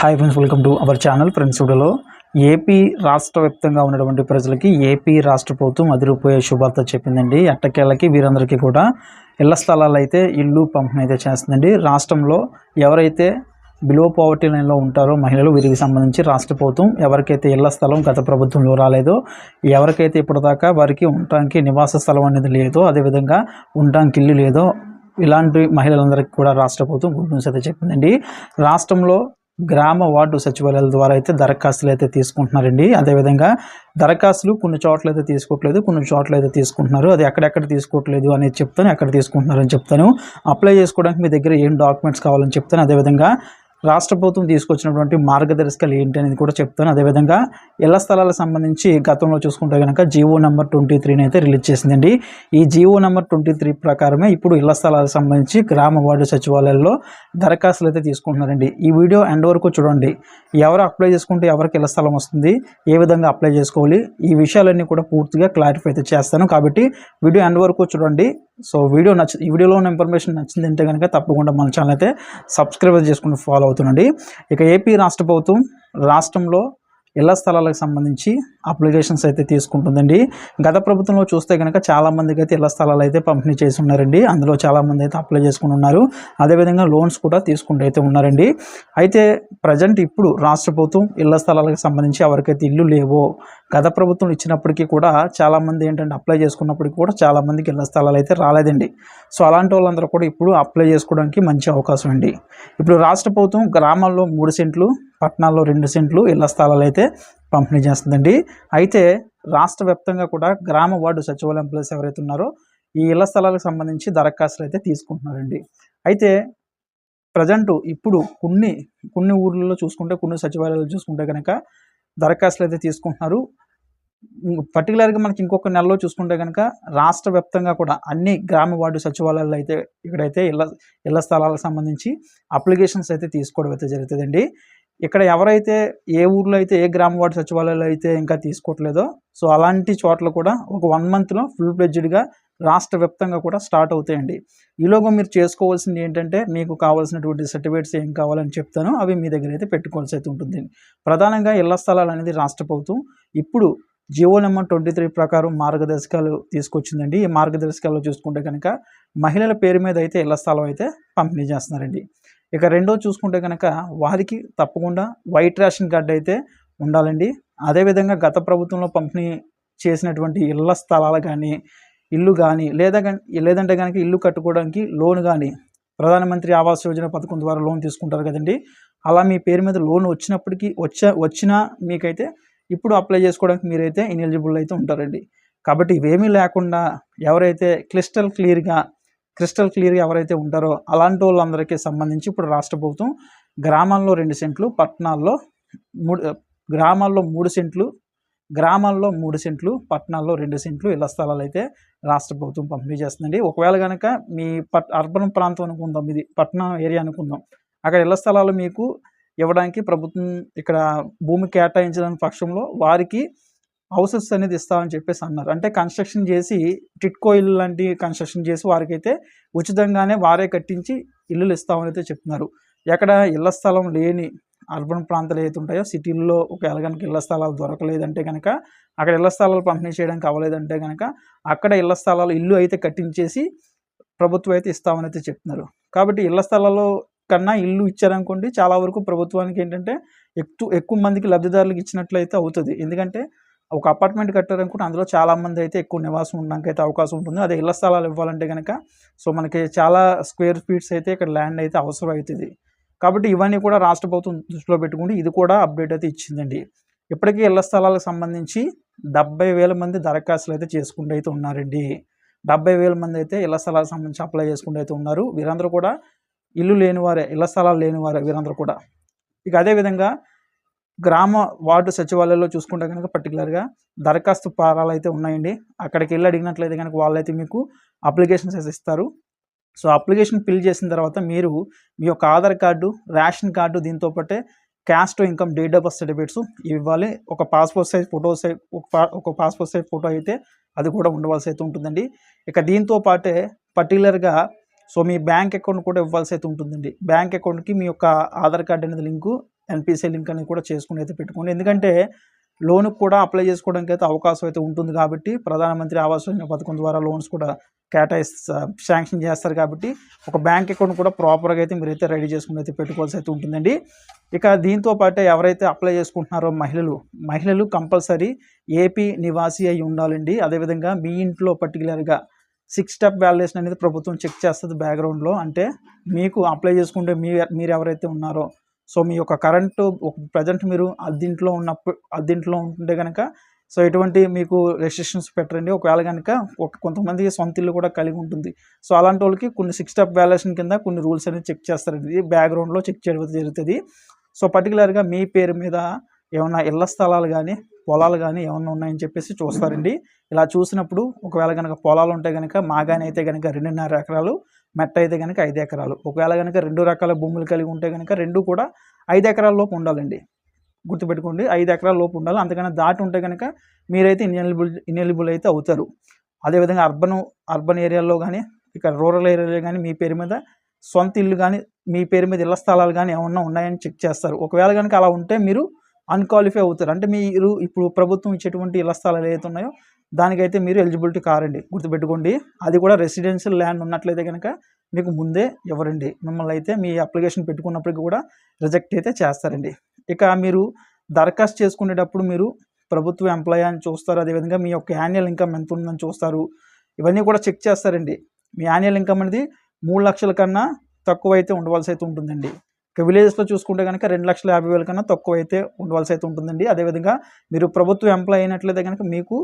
Hi friends welcome to our channel friends వీడియోలో AP రాష్ట్ర వ్యాప్తంగా ఉన్నటువంటి ప్రజలకి ఏపీ రాష్ట్ర ప్రభుత్వం అదిరిపోయే శుభార్త చెప్పిందండి. ఎట్టకేళ్ళకి వీరందరికీ కూడా ఇళ్ళ స్థలాలు అయితే ఇల్లు పంపిణీ అయితే చేస్తుందండి. రాష్ట్రంలో ఎవరైతే బిలో పవర్టీ లైన్లో ఉంటారో మహిళలు వీరికి సంబంధించి రాష్ట్ర ప్రభుత్వం ఎవరికైతే ఇళ్ళ స్థలం గత ప్రభుత్వంలో రాలేదో ఎవరికైతే ఇప్పటిదాకా వారికి ఉండటానికి నివాస స్థలం అనేది లేదో అదేవిధంగా ఉండటానికి ఇల్లు లేదో ఇలాంటి మహిళలందరికీ కూడా రాష్ట్ర ప్రభుత్వం గుడ్ న్యూస్ అయితే చెప్పిందండి. రాష్ట్రంలో గ్రామ వార్డు సచివాలయాల ద్వారా అయితే దరఖాస్తులు అయితే తీసుకుంటున్నారండి. అదేవిధంగా దరఖాస్తులు కొన్ని చోట్ల అయితే తీసుకోవట్లేదు కొన్ని చోట్ల అయితే తీసుకుంటున్నారు. అది ఎక్కడెక్కడ తీసుకోవట్లేదు అనేది చెప్తాను ఎక్కడ తీసుకుంటున్నారని చెప్తాను. అప్లై చేసుకోవడానికి మీ దగ్గర ఏం డాక్యుమెంట్స్ కావాలని చెప్తాను. అదేవిధంగా రాష్ట్ర ప్రభుత్వం తీసుకొచ్చినటువంటి మార్గదర్శకాలు ఏంటి అనేది కూడా చెప్తాను. అదేవిధంగా ఇళ్ళ స్థలాలకు సంబంధించి గతంలో చూసుకుంటే కనుక జీవో నెంబర్ ట్వంటీ త్రీని అయితే రిలీజ్ చేసిందండి. ఈ జీవో నెంబర్ ట్వంటీ త్రీ ప్రకారమే ఇప్పుడు ఇళ్ళ స్థలాలకు సంబంధించి గ్రామ వార్డు సచివాలయాల్లో దరఖాస్తులు అయితే తీసుకుంటున్నారండి. ఈ వీడియో ఎండ్ వరకు చూడండి. ఎవరు అప్లై చేసుకుంటే ఎవరికి ఇళ్ళ స్థలం వస్తుంది ఏ విధంగా అప్లై చేసుకోవాలి ఈ విషయాలన్నీ కూడా పూర్తిగా క్లారిఫై అయితే చేస్తాను. కాబట్టి వీడియో ఎండ్ వరకు చూడండి. సో వీడియో నచ్చ ఈ వీడియోలో ఉన్న ఇన్ఫర్మేషన్ నచ్చింది అంటే కనుక తప్పకుండా మన ఛానల్ అయితే సబ్స్క్రైబ్ చేసుకుని ఫాలో అవుతుందండి ఇక ఏపీ రాష్ట్ర ప్రభుత్వం రాష్ట్రంలో ఇళ్ళ స్థలాలకు సంబంధించి అప్లికేషన్స్ అయితే తీసుకుంటుందండి. గత ప్రభుత్వంలో చూస్తే కనుక చాలామందికి అయితే ఇళ్ళ స్థలాలు అయితే పంపిణీ చేసి ఉన్నారండి. అందులో చాలా మంది అయితే అప్లై చేసుకుని ఉన్నారు. అదేవిధంగా లోన్స్ కూడా తీసుకుంటూ అయితే ఉన్నారండి. అయితే ప్రజెంట్ ఇప్పుడు రాష్ట్ర ప్రభుత్వం ఇళ్ళ స్థలాలకు సంబంధించి ఎవరికైతే ఇల్లు లేవో గత ప్రభుత్వం ఇచ్చినప్పటికీ కూడా చాలా మంది ఏంటంటే అప్లై చేసుకున్నప్పటికీ కూడా చాలామందికి ఇళ్ళ స్థలాలు అయితే రాలేదండి. సో అలాంటి వాళ్ళందరూ కూడా ఇప్పుడు అప్లై చేసుకోవడానికి మంచి అవకాశం అండి. ఇప్పుడు రాష్ట్ర ప్రభుత్వం గ్రామాల్లో మూడు సెంట్లు పట్టణాల్లో రెండు సెంట్లు ఇళ్ళ స్థలాలు అయితే పంపిణీ చేస్తుందండి. అయితే రాష్ట్ర వ్యాప్తంగా కూడా గ్రామ వార్డు సచివాలయం ఎంప్లాయీస్ ఎవరైతే ఉన్నారో ఈ ఇళ్ళ స్థలాలకు సంబంధించి దరఖాస్తులు అయితే తీసుకుంటున్నారండి. అయితే ప్రజెంట్ ఇప్పుడు కొన్ని కొన్ని ఊర్లలో చూసుకుంటే కొన్ని సచివాలయాలు చూసుకుంటే కనుక దరఖాస్తులు అయితే తీసుకుంటున్నారు. పర్టికులర్గా మనకి ఇంకొక నెలలో చూసుకుంటే కనుక రాష్ట్ర వ్యాప్తంగా కూడా అన్ని గ్రామ వార్డు సచివాలయాలు అయితే ఇక్కడైతే ఇళ్ళ ఇళ్ళ స్థలాలకు సంబంధించి అప్లికేషన్స్ అయితే తీసుకోవడం అయితే జరుగుతుందండి. ఇక్కడ ఎవరైతే ఏ ఊర్లో అయితే ఏ గ్రామ వార్డు సచివాలయాలు అయితే ఇంకా తీసుకోవట్లేదో సో అలాంటి చోట్ల కూడా ఒక వన్ మంత్లో ఫుల్ ఫ్లెడ్జ్డ్గా రాష్ట్ర వ్యాప్తంగా కూడా స్టార్ట్ అవుతాయండి. ఈలోగా మీరు చేసుకోవాల్సింది ఏంటంటే మీకు కావాల్సినటువంటి సర్టిఫికేట్స్ ఏం కావాలని చెప్తాను అవి మీ దగ్గర అయితే పెట్టుకోవాల్సి అయితే ఉంటుంది. ప్రధానంగా ఇళ్ళ స్థలాలు అనేది రాష్ట్ర ప్రభుత్వం ఇప్పుడు జియో నెంబర్ ట్వంటీ త్రీ ప్రకారం మార్గదర్శకాలు తీసుకొచ్చిందండి. ఈ మార్గదర్శకాలు చూసుకుంటే కనుక మహిళల పేరు మీద అయితే ఇళ్ళ స్థలం అయితే పంపిణీ చేస్తున్నారండి. ఇక రెండో చూసుకుంటే కనుక వారికి తప్పకుండా వైట్ రేషన్ కార్డు అయితే ఉండాలండి. అదేవిధంగా గత ప్రభుత్వంలో పంపిణీ చేసినటువంటి ఇళ్ళ స్థలాలు కానీ ఇల్లు కానీ లేదా కానీ లేదంటే కనుక ఇల్లు కట్టుకోవడానికి లోన్ కానీ ప్రధానమంత్రి ఆవాస్ యోజన పథకం ద్వారా లోన్ తీసుకుంటారు కదండి. అలా మీ పేరు మీద లోన్ వచ్చినప్పటికీ వచ్చా వచ్చినా మీకైతే ఇప్పుడు అప్లై చేసుకోవడానికి మీరైతే ఇనెలిజిబుల్ అయితే ఉంటారండి. కాబట్టి ఇవేమీ లేకుండా ఎవరైతే క్లిస్టల్ క్లియర్గా క్రిస్టల్ క్లియర్గా ఎవరైతే ఉంటారో అలాంటి వాళ్ళందరికీ సంబంధించి ఇప్పుడు రాష్ట్ర ప్రభుత్వం గ్రామాల్లో రెండు సెంట్లు పట్టణాల్లో మూడు గ్రామాల్లో మూడు సెంట్లు గ్రామాల్లో మూడు సెంట్లు పట్టణాల్లో రెండు సెంట్లు ఇళ్ళ స్థలాలు అయితే రాష్ట్ర ప్రభుత్వం పంపిణీ చేస్తుందండి. ఒకవేళ కనుక మీ పట్ అర్బన్ ప్రాంతం అనుకుందాం ఇది పట్టణం ఏరియా అనుకుందాం. అక్కడ ఇళ్ళ స్థలాలు మీకు ఇవ్వడానికి ప్రభుత్వం ఇక్కడ భూమి కేటాయించడానికి పక్షంలో వారికి హౌసెస్ అనేది ఇస్తామని చెప్పేసి అన్నారు. అంటే కన్స్ట్రక్షన్ చేసి టిట్కో ఇల్లు లాంటి కన్స్ట్రక్షన్ చేసి వారికైతే ఉచితంగానే వారే కట్టించి ఇల్లులు ఇస్తామని అయితే చెప్తున్నారు. ఎక్కడ ఇళ్ళ స్థలం లేని అర్బన్ ప్రాంతాలు ఏవైతే ఉంటాయో సిటీల్లో ఒకవేళ కనుక ఇళ్ళ స్థలాలు దొరకలేదంటే కనుక అక్కడ ఇళ్ళ స్థలాలు పంపిణీ చేయడానికి అవ్వలేదంటే కనుక అక్కడ ఇళ్ళ స్థలాలు ఇల్లు అయితే కట్టించేసి ప్రభుత్వం అయితే ఇస్తామని అయితే చెప్తున్నారు. కాబట్టి ఇళ్ళ స్థలాల్లో కన్నా ఇల్లు ఇచ్చారనుకోండి చాలా వరకు ప్రభుత్వానికి ఏంటంటే ఎక్కువ ఎక్కువ మందికి లబ్ధిదారులకు ఇచ్చినట్లయితే అవుతుంది. ఎందుకంటే ఒక అపార్ట్మెంట్ కట్టారనుకుంటే అందులో చాలా మంది అయితే ఎక్కువ నివాసం ఉండడానికి అయితే అవకాశం ఉంటుంది. అదే ఇళ్ళ స్థలాలు ఇవ్వాలంటే కనుక సో మనకి చాలా స్క్వేర్ ఫీట్స్ అయితే ఇక్కడ ల్యాండ్ అయితే అవసరం అవుతుంది. కాబట్టి ఇవన్నీ కూడా రాష్ట్ర ప్రభుత్వం దృష్టిలో పెట్టుకుంటే ఇది కూడా అప్డేట్ అయితే ఇచ్చిందండి. ఇప్పటికీ ఇళ్ళ స్థలాలకు సంబంధించి డెబ్బై వేల మంది దరఖాస్తులు అయితే చేసుకుంటూ అయితే ఉన్నారండి. డెబ్బై వేల మంది అయితే ఇళ్ళ స్థలాలకు సంబంధించి అప్లై చేసుకుంటూ అయితే ఉన్నారు. వీరందరూ కూడా ఇల్లు లేనివారే ఇళ్ళ స్థలాలు లేనివారే వీరందరూ కూడా. ఇక అదేవిధంగా గ్రామ వార్డు సచివాలయంలో చూసుకుంటే కనుక పర్టికులర్గా దరఖాస్తు పారాలు అయితే ఉన్నాయండి. అక్కడికి వెళ్ళి అడిగినట్లయితే కనుక వాళ్ళైతే మీకు అప్లికేషన్స్ అయితే ఇస్తారు. సో అప్లికేషన్ ఫిల్ చేసిన తర్వాత మీరు మీ యొక్క ఆధార్ కార్డు రేషన్ కార్డు దీంతో పాటే caste income date of birth certificates ఇవ్వాలి. ఒక పాస్పోర్ట్ సైజ్ ఫోటో సైజ్ ఒక ఒక పాస్పోర్ట్ సైజ్ ఫోటో అయితే అది కూడా ఉండవలసి అయితే ఉంటుందండి. ఇక దీంతో పాటే పర్టికులర్గా సో మీ బ్యాంక్ అకౌంట్ కూడా ఇవ్వాల్సి అయితే ఉంటుందండి. బ్యాంక్ అకౌంట్కి మీ యొక్క ఆధార్ కార్డ్ అనేది link N P C link అనేది కూడా చేసుకుని అయితే పెట్టుకోండి. ఎందుకంటే లోన్కి కూడా అప్లై చేసుకోవడానికి అయితే అవకాశం అయితే ఉంటుంది కాబట్టి ప్రధానమంత్రి ఆవాస్ యోజన పథకం ద్వారా లోన్స్ కూడా కేటాయిస్తా శాంక్షన్ చేస్తారు కాబట్టి ఒక బ్యాంక్ అకౌంట్ కూడా ప్రాపర్గా అయితే మీరైతే రెడీ చేసుకుని అయితే పెట్టుకోవాల్సి అయితే ఉంటుందండి. ఇక దీంతో పాటు ఎవరైతే అప్లై చేసుకుంటున్నారో మహిళలు మహిళలు కంపల్సరీ ఏపీ నివాసి అయి ఉండాలండి. అదేవిధంగా మీ ఇంట్లో పర్టికులర్గా సిక్స్ స్టెప్ వ్యాలిడేషన్ అనేది ప్రభుత్వం చెక్ చేస్తుంది బ్యాక్గ్రౌండ్లో. అంటే మీకు అప్లై చేసుకుంటే మీ మీరు ఎవరైతే ఉన్నారో సో మీ యొక్క కరెంటు ప్రజెంట్ మీరు అద్దీంట్లో ఉన్నప్పుడు అద్దీంట్లో ఉంటుంటే కనుక సో ఎటువంటి మీకు రెస్ట్రిక్షన్స్ పెట్టరండి. ఒకవేళ కనుక ఒక కొంతమంది సొంత ఇల్లు కూడా కలిగి ఉంటుంది. సో అలాంటి వాళ్ళకి కొన్ని సిక్స్ స్టెప్ వ్యాల్యుయేషన్ కింద కొన్ని రూల్స్ అనేది చెక్ చేస్తారండి. బ్యాక్గ్రౌండ్లో చెక్ చేయడం జరుగుతుంది. సో పర్టికులర్గా మీ పేరు మీద ఏమైనా ఇళ్ళ స్థలాలు కానీ పొలాలు కానీ ఏమన్నా ఉన్నాయని చెప్పేసి చూస్తారండి. ఇలా చూసినప్పుడు ఒకవేళ కనుక పొలాలు ఉంటే కనుక మాగానే అయితే కనుక రెండున్నర ఎకరాలు మెట్ట అయితే కనుక ఐదు ఎకరాలు. ఒకవేళ కనుక రెండు రకాల భూములు కలిగి ఉంటే కనుక రెండు కూడా ఐదు ఎకరాల లోపు ఉండాలండి. గుర్తుపెట్టుకోండి ఐదు ఎకరాల లోపు ఉండాలి. అంతకన్నా దాటి ఉంటే కనుక మీరైతే ఇన్ఎలిబుల్ ఇన్ఎలిబుల్ అయితే అవుతారు. అదేవిధంగా అర్బన్ అర్బన్ ఏరియాలో కానీ ఇక రూరల్ ఏరియాలో కానీ మీ పేరు మీద సొంత ఇల్లు కానీ మీ పేరు మీద ఇళ్ళ స్థలాలు కానీ ఏమన్నా ఉన్నాయని చెక్ చేస్తారు. ఒకవేళ కనుక అలా ఉంటే మీరు అన్క్వాలిఫై అవుతారు. అంటే మీరు ఇప్పుడు ప్రభుత్వం ఇచ్చేటువంటి ఇళ్ళ స్థలాలు ఏదైతే ఉన్నాయో దానికైతే మీరు ఎలిజిబిలిటీ కారండి. గుర్తుపెట్టుకోండి. అది కూడా రెసిడెన్షియల్ ల్యాండ్ ఉన్నట్లయితే కనుక మీకు ముందే ఎవరండి? మిమ్మల్ని అయితే మీ అప్లికేషన్ పెట్టుకున్నప్పటికీ కూడా రిజెక్ట్ అయితే చేస్తారండి. ఇక మీరు దరఖాస్తు చేసుకునేటప్పుడు మీరు ప్రభుత్వ ఎంప్లాయీ అని చూస్తారు. అదేవిధంగా మీ యొక్క యాన్యువల్ ఇన్కమ్ ఎంత ఉందని చూస్తారు. ఇవన్నీ కూడా చెక్ చేస్తారండి. మీ యాన్యువల్ ఇన్కమ్ అనేది మూడు లక్షల కన్నా తక్కువ అయితే ఉండవలసి అయితే ఉంటుందండి. ఇక విలేజెస్లో చూసుకుంటే కనుక రెండు లక్షల యాభై వేల కన్నా తక్కువ అయితే ఉండవలసి అయితే ఉంటుందండి. అదేవిధంగా మీరు ప్రభుత్వ ఎంప్లాయీ అయినట్లయితే కనుక మీకు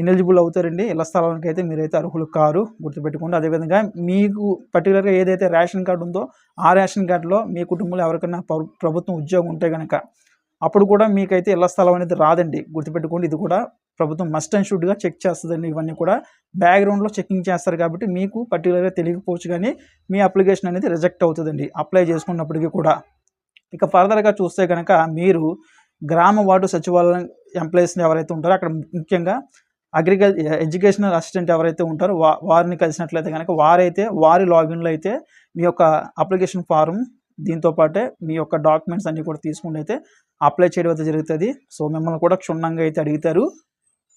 ఇనెలిజిబుల్ అవుతారండి. ఇళ్ళ స్థలానికి అయితే మీరైతే అర్హులు కారు గుర్తుపెట్టుకోండి. అదేవిధంగా మీకు పర్టికులర్గా ఏదైతే రేషన్ కార్డు ఉందో ఆ రేషన్ కార్డులో మీ కుటుంబంలో ఎవరికైనా ప్రభుత్వం ఉద్యోగం ఉంటే కనుక అప్పుడు కూడా మీకైతే ఇళ్ళ స్థలం అనేది రాదండి. గుర్తుపెట్టుకోండి ఇది కూడా ప్రభుత్వం మస్ట్ అండ్ షుడ్గా చెక్ చేస్తుందండి. ఇవన్నీ కూడా బ్యాక్గ్రౌండ్లో చెకింగ్ చేస్తారు కాబట్టి మీకు పర్టికులర్గా తెలియకపోవచ్చు కానీ మీ అప్లికేషన్ అనేది రిజెక్ట్ అవుతుందండి. అప్లై చేసుకున్నప్పటికీ కూడా. ఇక ఫర్దర్గా చూస్తే కనుక మీరు గ్రామ వార్డు సచివాలయం ఎంప్లాయీస్ని ఎవరైతే ఉంటారో అక్కడ ముఖ్యంగా అగ్రికల్ ఎడ్యుకేషనల్ అసిస్టెంట్ ఎవరైతే ఉంటారో వా వారిని కలిసినట్లయితే కనుక వారైతే వారి లాగిన్లో అయితే మీ యొక్క అప్లికేషన్ ఫారం దీంతో పాటే మీ యొక్క డాక్యుమెంట్స్ అన్నీ కూడా తీసుకుని అయితే అప్లై చేయడం అయితే జరుగుతుంది. సో మిమ్మల్ని కూడా క్షుణ్ణంగా అయితే అడుగుతారు.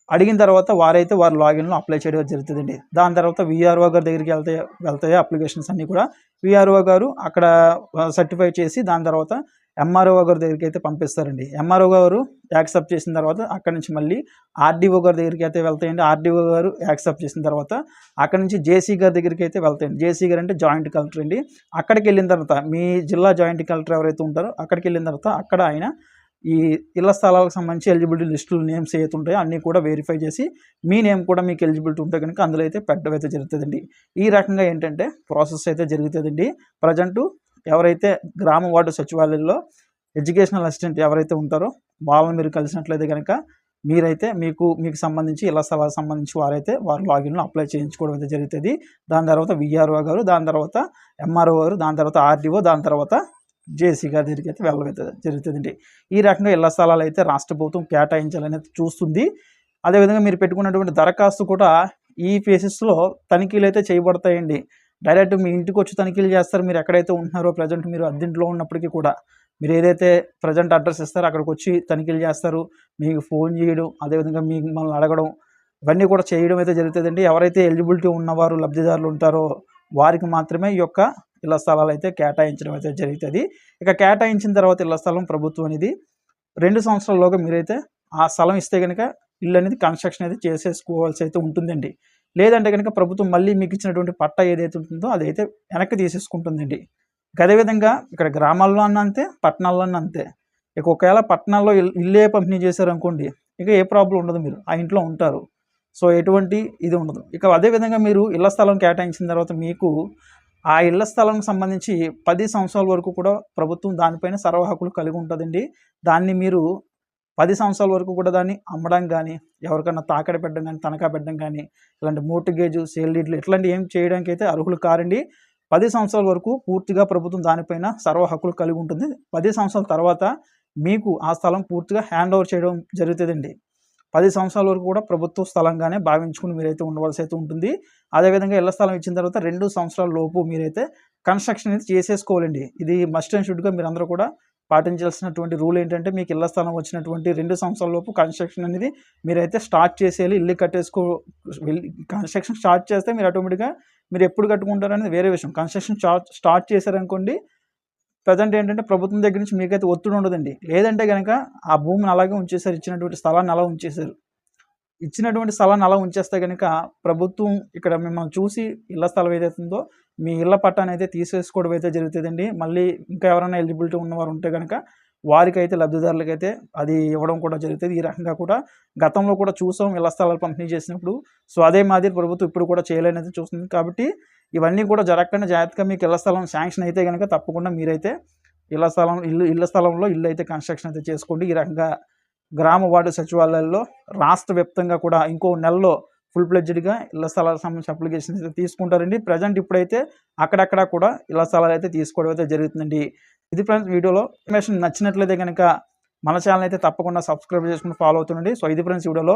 అడిగిన తర్వాత వారైతే వారి లాగిన్లో అప్లై చేయడం జరుగుతుందండి. దాని తర్వాత విఆర్ఓ గారి దగ్గరికి వెళ్తాయి వెళ్తాయి అప్లికేషన్స్ అన్నీ కూడా. విఆర్ఓ గారు అక్కడ సర్టిఫై చేసి దాని తర్వాత ఎంఆర్ఓ గారి దగ్గరికి అయితే పంపిస్తారండి ఎంఆర్ఓ గారు యాక్సెప్ట్ చేసిన తర్వాత అక్కడ నుంచి మళ్ళీ ఆర్డీఓ గారి దగ్గరికి అయితే వెళ్తాయండి ఆర్డీఓ గారు యాక్సెప్ట్ చేసిన తర్వాత అక్కడ నుంచి జేసీ గారి దగ్గరికి అయితే వెళ్తాయండి జేసీ గారు అంటే జాయింట్ కలెక్టర్ అండి. అక్కడికి వెళ్ళిన తర్వాత మీ జిల్లా జాయింట్ కలెక్టర్ ఎవరైతే ఉంటారో అక్కడికి వెళ్ళిన తర్వాత అక్కడ ఆయన ఈ ఇళ్ళ స్థలాలకు సంబంధించి ఎలిజిబిలిటీ లిస్టులు నేమ్స్ ఏవైతే ఉంటాయో అన్నీ కూడా వెరిఫై చేసి మీ నేమ్ కూడా మీకు ఎలిజిబిలిటీ ఉంటే కనుక అందులో అయితే పెట్టడం అయితే జరుగుతుందండి. ఈ రకంగా ఏంటంటే ప్రాసెస్ అయితే జరుగుతుందండి. ప్రజెంట్ ఎవరైతే గ్రామ వార్డు సచివాలయంలో ఎడ్యుకేషనల్ అసిస్టెంట్ ఎవరైతే ఉంటారో వాళ్ళని మీరు కలిసినట్లయితే కనుక మీరైతే మీకు మీకు సంబంధించి ఇళ్ళ స్థలాలకు సంబంధించి వారైతే వారు లాగిన్లో అప్లై చేయించుకోవడం అయితే జరుగుతుంది. దాని తర్వాత విఆర్ఓ గారు దాని తర్వాత ఎంఆర్ఓ గారు దాని తర్వాత ఆర్డీఓ దాని తర్వాత జేసీ గారి దగ్గరికి అయితే వెళ్ళవైతే జరుగుతుందండి. ఈ రకంగా ఇళ్ళ స్థలాలు అయితే రాష్ట్ర ప్రభుత్వం కేటాయించాలని చూస్తుంది. అదేవిధంగా మీరు పెట్టుకున్నటువంటి దరఖాస్తు కూడా ఈ ఫేసెస్లో తనిఖీలు అయితే చేయబడతాయండి. డైరెక్ట్ మీ ఇంటికి వచ్చి తనిఖీలు చేస్తారు. మీరు ఎక్కడైతే ఉంటున్నారో ప్రజెంట్ మీరు అద్దెంట్లో ఉన్నప్పటికీ కూడా మీరు ఏదైతే ప్రజెంట్ అడ్రస్ ఇస్తారో అక్కడికి వచ్చి తనిఖీలు చేస్తారు. మీకు ఫోన్ చేయడం అదేవిధంగా మీకు మిమ్మల్ని అడగడం ఇవన్నీ కూడా చేయడం అయితే జరుగుతుందండి. ఎవరైతే ఎలిజిబిలిటీ ఉన్నవారు లబ్ధిదారులు ఉంటారో వారికి మాత్రమే ఈ యొక్క ఇళ్ళ స్థలాలు అయితే కేటాయించడం అయితే జరుగుతుంది. ఇక కేటాయించిన తర్వాత ఇళ్ళ స్థలం ప్రభుత్వం అనేది రెండు సంవత్సరాల్లోగా మీరైతే ఆ స్థలం ఇస్తే కనుక ఇల్లు అనేది కన్స్ట్రక్షన్ అయితే చేసేసుకోవాల్సి అయితే ఉంటుందండి. లేదంటే కనుక ప్రభుత్వం మళ్ళీ మీకు ఇచ్చినటువంటి పట్ట ఏదైతే ఉంటుందో అదైతే వెనక్కి తీసేసుకుంటుందండి. ఇక అదేవిధంగా ఇక్కడ గ్రామాల్లో అన్న అంతే పట్టణాల్లో అన్న అంతే. ఇక ఒకవేళ పట్టణాల్లో ఇల్లే పంపిణీ చేశారు అనుకోండి ఇక ఏ ప్రాబ్లం ఉండదు మీరు. ఆ ఇంట్లో ఉంటారు. సో ఎటువంటి ఇది ఉండదు. ఇక అదేవిధంగా మీరు ఇళ్ళ స్థలం కేటాయించిన తర్వాత మీకు ఆ ఇళ్ళ స్థలం సంబంధించి పది సంవత్సరాల వరకు కూడా ప్రభుత్వం దానిపైన సర్వహక్కులు కలిగి ఉంటుందండి. దాన్ని మీరు పది సంవత్సరాల వరకు కూడా దాన్ని అమ్మడం కానీ ఎవరికైనా తాకడ పెట్టడం కానీ తనఖా పెట్టడం కానీ ఇలాంటి మోర్టిగేజ్ సేల్ డీడ్లు ఇట్లాంటి ఏం చేయడానికి అయితే అర్హులు కారండి. పది సంవత్సరాల వరకు పూర్తిగా ప్రభుత్వం దానిపైన సర్వ హక్కులు కలిగి ఉంటుంది. పది సంవత్సరాల తర్వాత మీకు ఆ స్థలం పూర్తిగా హ్యాండ్ ఓవర్ చేయడం జరుగుతుందండి. పది సంవత్సరాల వరకు కూడా ప్రభుత్వ స్థలంగానే భావించుకుని మీరైతే ఉండవలసి అయితే ఉంటుంది. అదేవిధంగా ఇళ్ళ స్థలం ఇచ్చిన తర్వాత రెండు సంవత్సరాల లోపు మీరైతే కన్స్ట్రక్షన్ అయితే చేసేసుకోవాలండి. ఇది మస్ట్ అండ్ షుడ్గా మీరందరూ కూడా పాటించాల్సినటువంటి రూల్ ఏంటంటే మీకు ఇళ్ళ స్థలం వచ్చినటువంటి రెండు సంవత్సరాల లోపు కన్స్ట్రక్షన్ అనేది మీరైతే స్టార్ట్ చేసేయాలి. ఇల్లు కట్టేసుకో వెళ్ళి కన్స్ట్రక్షన్ స్టార్ట్ చేస్తే మీరు ఆటోమేటిక్గా మీరు ఎప్పుడు కట్టుకుంటారు అనేది వేరే విషయం. కన్స్ట్రక్షన్ స్టార్ట్ స్టార్ట్ చేశారనుకోండి ప్రజెంట్ ఏంటంటే ప్రభుత్వం దగ్గర నుంచి మీకైతే ఒత్తిడి ఉండదండి. లేదంటే కనుక ఆ భూమిని అలాగే ఉంచేసారు ఇచ్చినటువంటి స్థలాన్ని అలా ఉంచేశారు. ఇచ్చినటువంటి స్థలాన్ని అలా ఉంచేస్తే కనుక ప్రభుత్వం ఇక్కడ మిమ్మల్ని చూసి ఇళ్ళ స్థలం ఏదైతే ఉందో మీ ఇళ్ళ పట్టాన్ని అయితే తీసేసుకోవడం అయితే జరుగుతుందండి. మళ్ళీ ఇంకా ఎవరైనా ఎలిజిబిలిటీ ఉన్నవారు ఉంటే కనుక వారికి అయితే అయితే అది ఇవ్వడం కూడా జరుగుతుంది. ఈ రకంగా కూడా గతంలో కూడా చూసాం ఇళ్ళ స్థలాలు పంపిణీ చేసినప్పుడు సో అదే మాదిరి ప్రభుత్వం ఇప్పుడు కూడా చేయలేనైతే చూస్తుంది. కాబట్టి ఇవన్నీ కూడా జరగకుండా జాగ్రత్తగా మీకు ఇళ్ళ స్థలం శాంక్షన్ అయితే కనుక తప్పకుండా మీరైతే ఇళ్ళ స్థలం ఇల్లు ఇళ్ళ స్థలంలో ఇల్లు అయితే కన్స్ట్రక్షన్ అయితే చేసుకోండి. ఈ రకంగా గ్రామ వార్డు సచివాలయాల్లో రాష్ట్ర వ్యాప్తంగా కూడా ఇంకో నెలలో ఫుల్ ప్లెడ్జ్డ్గా ఇళ్ళ స్థలాలకు సంబంధించి అప్లికేషన్ అయితే తీసుకుంటారండి. ప్రజెంట్ ఇప్పుడైతే అక్కడక్కడ కూడా ఇళ్ళ స్థలాలు అయితే తీసుకోవడం అయితే జరుగుతుందండి. ఇది ఫ్రెండ్స్ వీడియోలో ఇన్ఫర్మేషన్ నచ్చినట్లయితే కనుక మన ఛానల్ అయితే తప్పకుండా సబ్స్క్రైబ్ చేసుకుని ఫాలో అవుతుండండి. సో ఇది ఫ్రెండ్స్ వీడియోలో